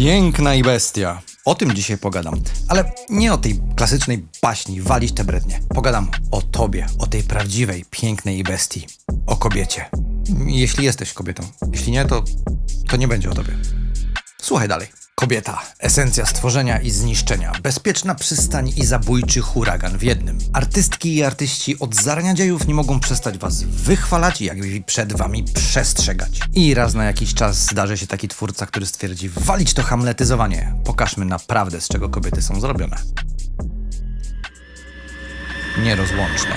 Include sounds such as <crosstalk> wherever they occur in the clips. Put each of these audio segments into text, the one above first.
Piękna i bestia. O tym dzisiaj pogadam. Ale nie o tej klasycznej baśni, walić te brednie. Pogadam o tobie, o tej prawdziwej, pięknej i bestii. O kobiecie. Jeśli jesteś kobietą. Jeśli nie, to, to nie będzie o tobie. Słuchaj dalej. Kobieta, esencja stworzenia i zniszczenia, bezpieczna przystań i zabójczy huragan w jednym. Artystki i artyści od zarania dziejów nie mogą przestać was wychwalać i jakby przed wami przestrzegać. I raz na jakiś czas zdarzy się taki twórca, który stwierdzi walić to hamletyzowanie. Pokażmy naprawdę z czego kobiety są zrobione. Nierozłączne.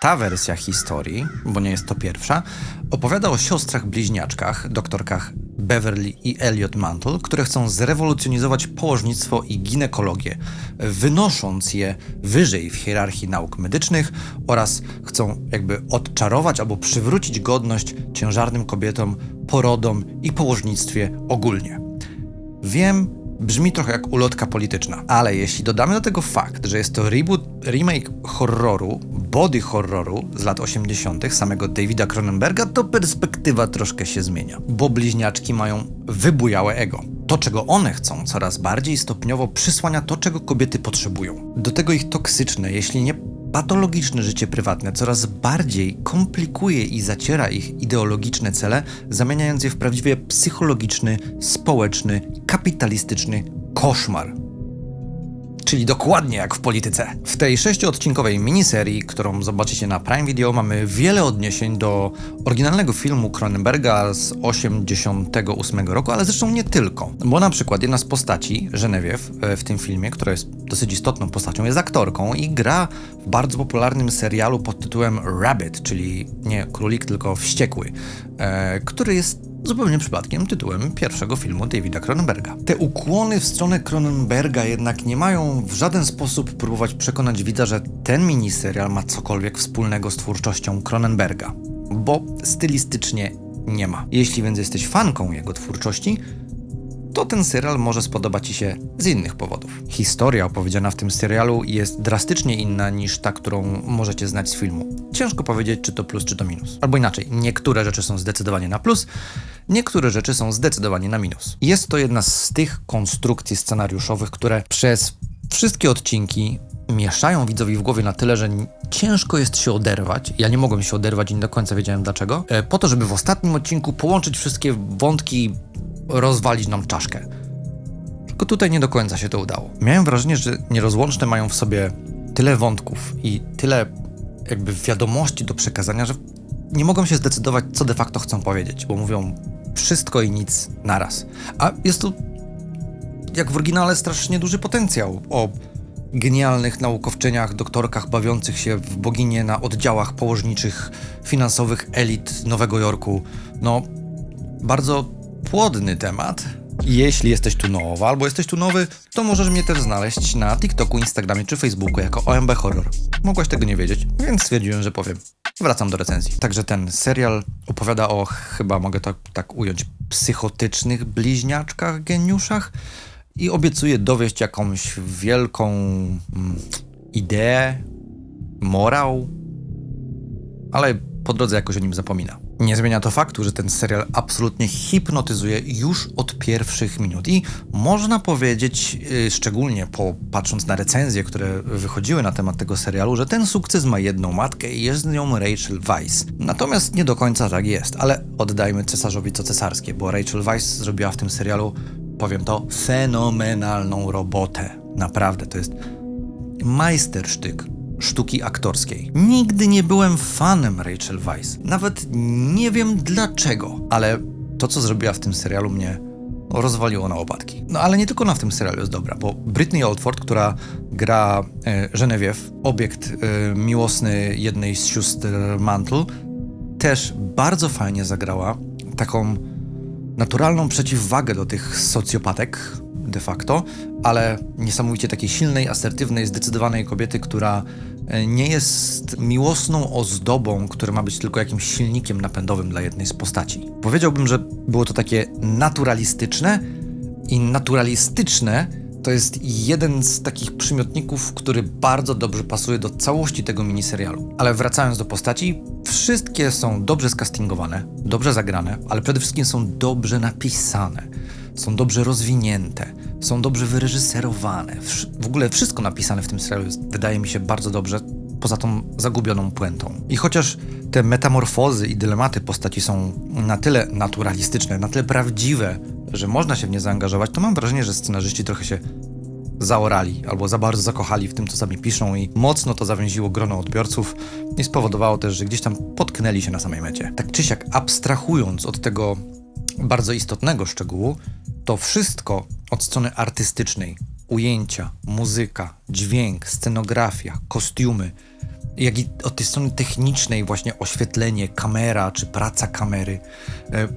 Ta wersja historii, bo nie jest to pierwsza, opowiada o siostrach bliźniaczkach, doktorkach Beverly i Elliot Mantle, które chcą zrewolucjonizować położnictwo i ginekologię, wynosząc je wyżej w hierarchii nauk medycznych oraz chcą jakby odczarować albo przywrócić godność ciężarnym kobietom, porodom i położnictwie ogólnie. Wiem, brzmi trochę jak ulotka polityczna, ale jeśli dodamy do tego fakt, że jest to reboot, remake horroru, body horroru z lat 80. samego Davida Cronenberga, to perspektywa troszkę się zmienia, bo bliźniaczki mają wybujałe ego. To, czego one chcą, coraz bardziej stopniowo przysłania to, czego kobiety potrzebują. Do tego ich toksyczne, jeśli nie patologiczne życie prywatne coraz bardziej komplikuje i zaciera ich ideologiczne cele, zamieniając je w prawdziwie psychologiczny, społeczny, kapitalistyczny koszmar. Czyli dokładnie jak w polityce. W tej sześciodcinkowej miniserii, którą zobaczycie na Prime Video, mamy wiele odniesień do oryginalnego filmu Cronenberga z 88 roku, ale zresztą nie tylko. Bo na przykład jedna z postaci, Genevieve, e, w tym filmie, która jest dosyć istotną postacią, jest aktorką i gra w bardzo popularnym serialu pod tytułem Rabbit, czyli nie królik, tylko wściekły, e, który jest zupełnie przypadkiem tytułem pierwszego filmu Davida Cronenberga. Te ukłony w stronę Cronenberga jednak nie mają w żaden sposób próbować przekonać widza, że ten miniserial ma cokolwiek wspólnego z twórczością Cronenberga, bo stylistycznie nie ma. Jeśli więc jesteś fanką jego twórczości, to ten serial może spodobać Ci się z innych powodów. Historia opowiedziana w tym serialu jest drastycznie inna niż ta, którą możecie znać z filmu. Ciężko powiedzieć, czy to plus, czy to minus. Albo inaczej, niektóre rzeczy są zdecydowanie na plus, niektóre rzeczy są zdecydowanie na minus. Jest to jedna z tych konstrukcji scenariuszowych, które przez wszystkie odcinki mieszają widzowi w głowie na tyle, że ciężko jest się oderwać. Ja nie mogłem się oderwać i nie do końca wiedziałem dlaczego. E, po to, żeby w ostatnim odcinku połączyć wszystkie wątki rozwalić nam czaszkę. Tylko tutaj nie do końca się to udało. Miałem wrażenie, że nierozłączne mają w sobie tyle wątków i tyle jakby wiadomości do przekazania, że nie mogą się zdecydować, co de facto chcą powiedzieć, bo mówią wszystko i nic naraz. A jest tu, jak w oryginale, strasznie duży potencjał o genialnych naukowczyniach, doktorkach bawiących się w boginie na oddziałach położniczych finansowych elit Nowego Jorku. No, bardzo płodny temat. Jeśli jesteś tu nowa albo jesteś tu nowy, to możesz mnie też znaleźć na TikToku, Instagramie czy Facebooku jako OMB Horror. Mogłaś tego nie wiedzieć, więc stwierdziłem, że powiem. Wracam do recenzji. Także ten serial opowiada o, chyba mogę to tak ująć, psychotycznych bliźniaczkach, geniuszach i obiecuje dowieść jakąś wielką mm, ideę, morał, ale po drodze jakoś o nim zapomina. Nie zmienia to faktu, że ten serial absolutnie hipnotyzuje już od pierwszych minut i można powiedzieć, yy, szczególnie po, patrząc na recenzje, które wychodziły na temat tego serialu, że ten sukces ma jedną matkę i jest z nią Rachel Weisz. Natomiast nie do końca tak jest, ale oddajmy cesarzowi co cesarskie, bo Rachel Weisz zrobiła w tym serialu, powiem to, fenomenalną robotę. Naprawdę, to jest majstersztyk sztuki aktorskiej. Nigdy nie byłem fanem Rachel Weisz. Nawet nie wiem dlaczego, ale to, co zrobiła w tym serialu, mnie rozwaliło na łopatki. No ale nie tylko ona w tym serialu jest dobra, bo Britney Oldford, która gra e, Genevieve, obiekt e, miłosny jednej z sióstr Mantle, też bardzo fajnie zagrała taką naturalną przeciwwagę do tych socjopatek de facto, ale niesamowicie takiej silnej, asertywnej, zdecydowanej kobiety, która nie jest miłosną ozdobą, która ma być tylko jakimś silnikiem napędowym dla jednej z postaci. Powiedziałbym, że było to takie naturalistyczne i naturalistyczne to jest jeden z takich przymiotników, który bardzo dobrze pasuje do całości tego miniserialu. Ale wracając do postaci, wszystkie są dobrze skastingowane, dobrze zagrane, ale przede wszystkim są dobrze napisane, są dobrze rozwinięte, są dobrze wyreżyserowane. W ogóle wszystko napisane w tym serialu wydaje mi się, bardzo dobrze, poza tą zagubioną puentą. I chociaż te metamorfozy i dylematy postaci są na tyle naturalistyczne, na tyle prawdziwe, że można się w nie zaangażować, to mam wrażenie, że scenarzyści trochę się zaorali albo za bardzo zakochali w tym, co sami piszą i mocno to zawęziło grono odbiorców i spowodowało też, że gdzieś tam potknęli się na samej mecie. Tak czy siak, abstrahując od tego bardzo istotnego szczegółu, to wszystko od strony artystycznej, ujęcia, muzyka, dźwięk, scenografia, kostiumy, jak i od tej strony technicznej, właśnie oświetlenie, kamera czy praca kamery, e,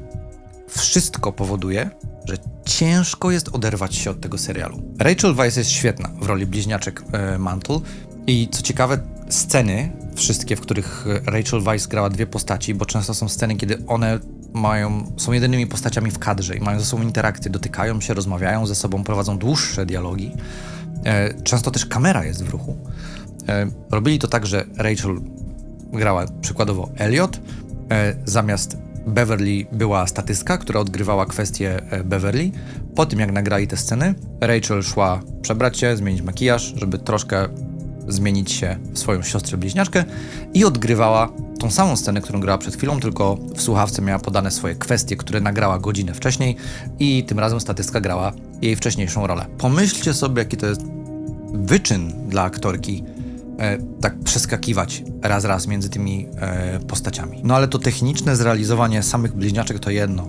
wszystko powoduje, że ciężko jest oderwać się od tego serialu. Rachel Weisz jest świetna w roli bliźniaczek e, Mantle. I co ciekawe, sceny, wszystkie, w których Rachel Weisz grała dwie postaci, bo często są sceny, kiedy one mają, są jedynymi postaciami w kadrze i mają ze sobą interakcje, dotykają się, rozmawiają ze sobą, prowadzą dłuższe dialogi. E, często też kamera jest w ruchu. E, robili to tak, że Rachel grała przykładowo Elliot, e, zamiast Beverly była statystka, która odgrywała kwestię Beverly. Po tym, jak nagrali te sceny, Rachel szła przebrać się, zmienić makijaż, żeby troszkę zmienić się w swoją siostrę bliźniaczkę i odgrywała tą samą scenę, którą grała przed chwilą, tylko w słuchawce miała podane swoje kwestie, które nagrała godzinę wcześniej i tym razem statystka grała jej wcześniejszą rolę. Pomyślcie sobie, jaki to jest wyczyn dla aktorki e, tak przeskakiwać raz raz między tymi e, postaciami. No ale to techniczne zrealizowanie samych bliźniaczek to jedno,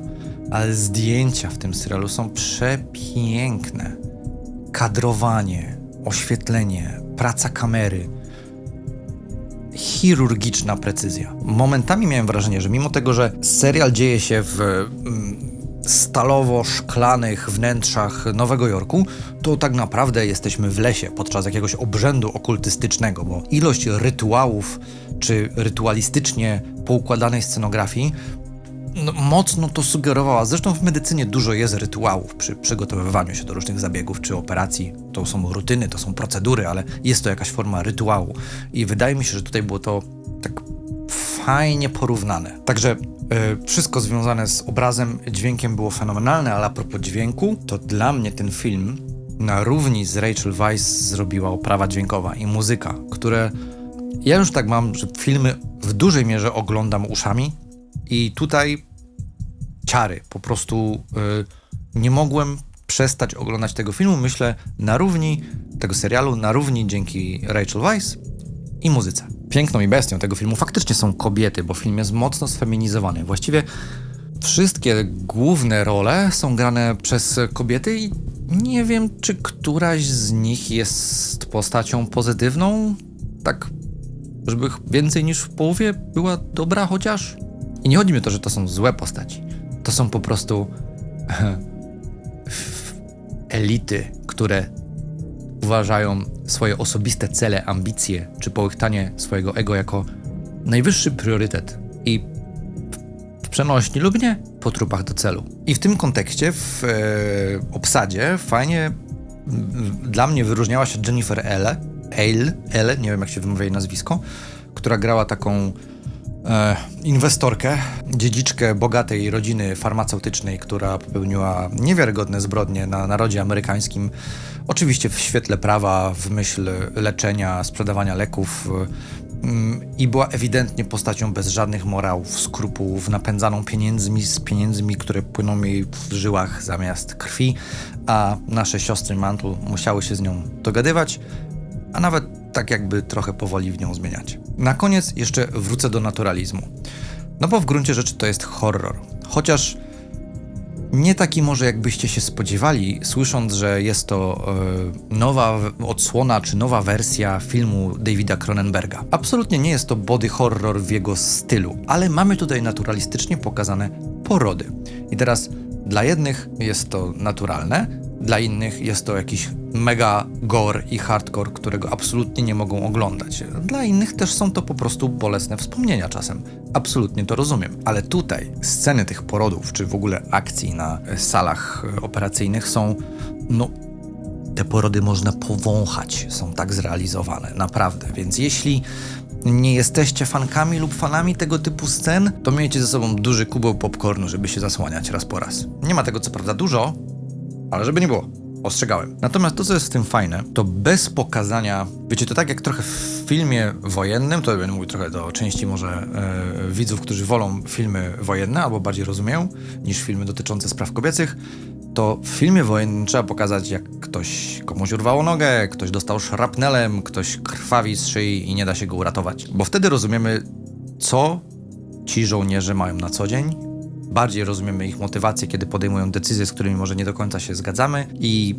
ale zdjęcia w tym serialu są przepiękne. Kadrowanie, oświetlenie, praca kamery, chirurgiczna precyzja. Momentami miałem wrażenie, że mimo tego, że serial dzieje się w mm, stalowo-szklanych wnętrzach Nowego Jorku, to tak naprawdę jesteśmy w lesie podczas jakiegoś obrzędu okultystycznego, bo ilość rytuałów czy rytualistycznie poukładanej scenografii no, mocno to sugerowała. Zresztą w medycynie dużo jest rytuałów przy przygotowywaniu się do różnych zabiegów czy operacji. To są rutyny, to są procedury, ale jest to jakaś forma rytuału. I wydaje mi się, że tutaj było to tak fajnie porównane. Także yy, wszystko związane z obrazem, dźwiękiem było fenomenalne, ale a propos dźwięku, to dla mnie ten film na równi z Rachel Weisz zrobiła oprawa dźwiękowa i muzyka, które ja już tak mam, że filmy w dużej mierze oglądam uszami, i tutaj ciary. Po prostu y, nie mogłem przestać oglądać tego filmu. Myślę na równi tego serialu, na równi dzięki Rachel Weisz i muzyce. Piękną i bestią tego filmu faktycznie są kobiety, bo film jest mocno sfeminizowany. Właściwie wszystkie główne role są grane przez kobiety i nie wiem, czy któraś z nich jest postacią pozytywną. Tak, żeby więcej niż w połowie była dobra chociaż. I nie chodzi mi o to, że to są złe postaci. To są po prostu <laughs> elity, które uważają swoje osobiste cele, ambicje czy połychtanie swojego ego jako najwyższy priorytet i w przenośni lub nie po trupach do celu. I w tym kontekście, w e, obsadzie, fajnie dla mnie wyróżniała się Jennifer Elle, Ale, Elle, nie wiem jak się wymawia jej nazwisko, która grała taką e, inwestorkę, dziedziczkę bogatej rodziny farmaceutycznej, która popełniła niewiarygodne zbrodnie na narodzie amerykańskim. Oczywiście w świetle prawa, w myśl leczenia, sprzedawania leków mm, i była ewidentnie postacią bez żadnych morałów, skrupułów, napędzaną pieniędzmi z pieniędzmi, które płyną jej w żyłach zamiast krwi, a nasze siostry Mantle musiały się z nią dogadywać, a nawet tak jakby trochę powoli w nią zmieniać. Na koniec jeszcze wrócę do naturalizmu. No bo w gruncie rzeczy to jest horror. Chociaż nie taki może jakbyście się spodziewali, słysząc, że jest to e, nowa odsłona czy nowa wersja filmu Davida Cronenberga. Absolutnie nie jest to body horror w jego stylu, ale mamy tutaj naturalistycznie pokazane porody. I teraz dla jednych jest to naturalne, dla innych jest to jakiś mega gore i hardcore, którego absolutnie nie mogą oglądać. Dla innych też są to po prostu bolesne wspomnienia czasem. Absolutnie to rozumiem. Ale tutaj sceny tych porodów, czy w ogóle akcji na salach operacyjnych są, no, te porody można powąchać, są tak zrealizowane, naprawdę. Więc jeśli nie jesteście fankami lub fanami tego typu scen, to miejcie ze sobą duży kubeł popcornu, żeby się zasłaniać raz po raz. Nie ma tego co prawda dużo, ale żeby nie było. Ostrzegałem. Natomiast to, co jest w tym fajne, to bez pokazania, wiecie, to tak jak trochę w filmie wojennym, to będę mówił trochę do części może e, widzów, którzy wolą filmy wojenne albo bardziej rozumieją niż filmy dotyczące spraw kobiecych, to w filmie wojennym trzeba pokazać, jak ktoś komuś urwało nogę, ktoś dostał szrapnelem, ktoś krwawi z szyi i nie da się go uratować. Bo wtedy rozumiemy, co ci żołnierze mają na co dzień. Bardziej rozumiemy ich motywację, kiedy podejmują decyzje, z którymi może nie do końca się zgadzamy, i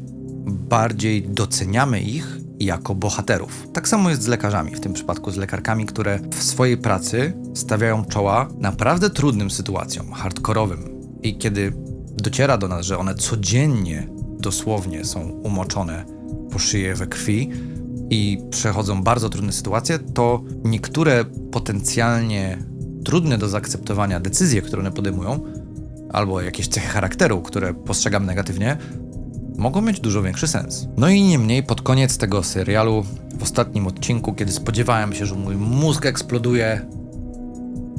bardziej doceniamy ich jako bohaterów. Tak samo jest z lekarzami, w tym przypadku z lekarkami, które w swojej pracy stawiają czoła naprawdę trudnym sytuacjom, hardkorowym. I kiedy dociera do nas, że one codziennie dosłownie są umoczone po szyję we krwi i przechodzą bardzo trudne sytuacje, to niektóre potencjalnie trudne do zaakceptowania decyzje, które one podejmują, albo jakieś cechy charakteru, które postrzegam negatywnie, mogą mieć dużo większy sens. No i niemniej pod koniec tego serialu, w ostatnim odcinku, kiedy spodziewałem się, że mój mózg eksploduje,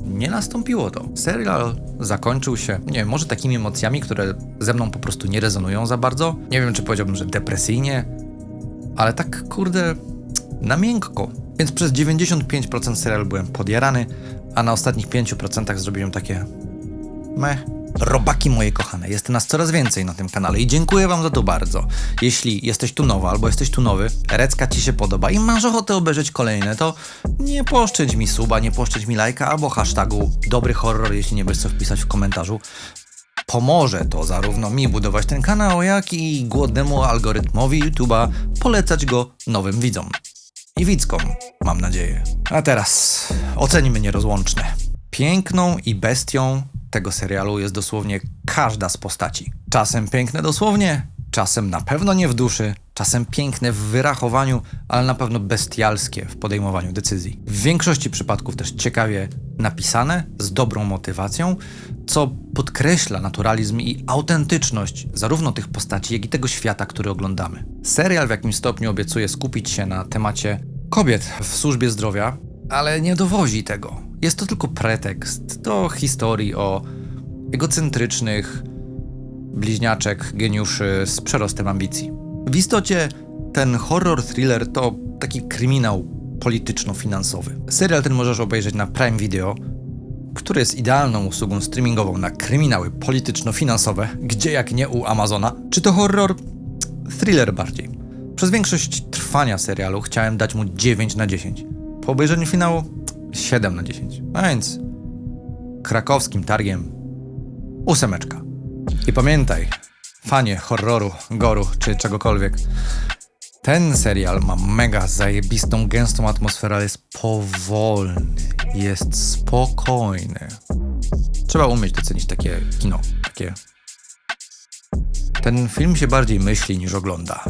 nie nastąpiło to. Serial zakończył się, nie wiem, może takimi emocjami, które ze mną po prostu nie rezonują za bardzo. Nie wiem, czy powiedziałbym, że depresyjnie, ale tak kurde na miękko. Więc przez 95% serialu byłem podjarany, a na ostatnich 5% zrobiłem takie meh. Robaki moje kochane, jest nas coraz więcej na tym kanale i dziękuję wam za to bardzo. Jeśli jesteś tu nowa albo jesteś tu nowy, Recka ci się podoba i masz ochotę obejrzeć kolejne, to nie poszczędź mi suba, nie poszczędź mi lajka albo hashtagu dobry horror, jeśli nie wiesz co wpisać w komentarzu. Pomoże to zarówno mi budować ten kanał, jak i głodnemu algorytmowi YouTube'a polecać go nowym widzom. I widzkom, mam nadzieję. A teraz ocenimy nierozłączne. Piękną i bestią tego serialu jest dosłownie każda z postaci. Czasem piękne dosłownie, czasem na pewno nie w duszy, czasem piękne w wyrachowaniu, ale na pewno bestialskie w podejmowaniu decyzji. W większości przypadków też ciekawie napisane, z dobrą motywacją, co podkreśla naturalizm i autentyczność zarówno tych postaci, jak i tego świata, który oglądamy. Serial w jakimś stopniu obiecuje skupić się na temacie kobiet w służbie zdrowia, ale nie dowozi tego. Jest to tylko pretekst do historii o egocentrycznych bliźniaczek geniuszy z przerostem ambicji. W istocie ten horror thriller to taki kryminał polityczno-finansowy. Serial ten możesz obejrzeć na Prime Video, który jest idealną usługą streamingową na kryminały polityczno-finansowe, gdzie jak nie u Amazona. Czy to horror? Thriller bardziej. Przez większość trwania serialu chciałem dać mu 9 na 10. Po obejrzeniu finału 7 na 10. A więc krakowskim targiem ósemeczka. I pamiętaj, fanie horroru, goru czy czegokolwiek, ten serial ma mega zajebistą, gęstą atmosferę, ale jest powolny, jest spokojny. Trzeba umieć docenić takie kino, takie... Ten film się bardziej myśli niż ogląda.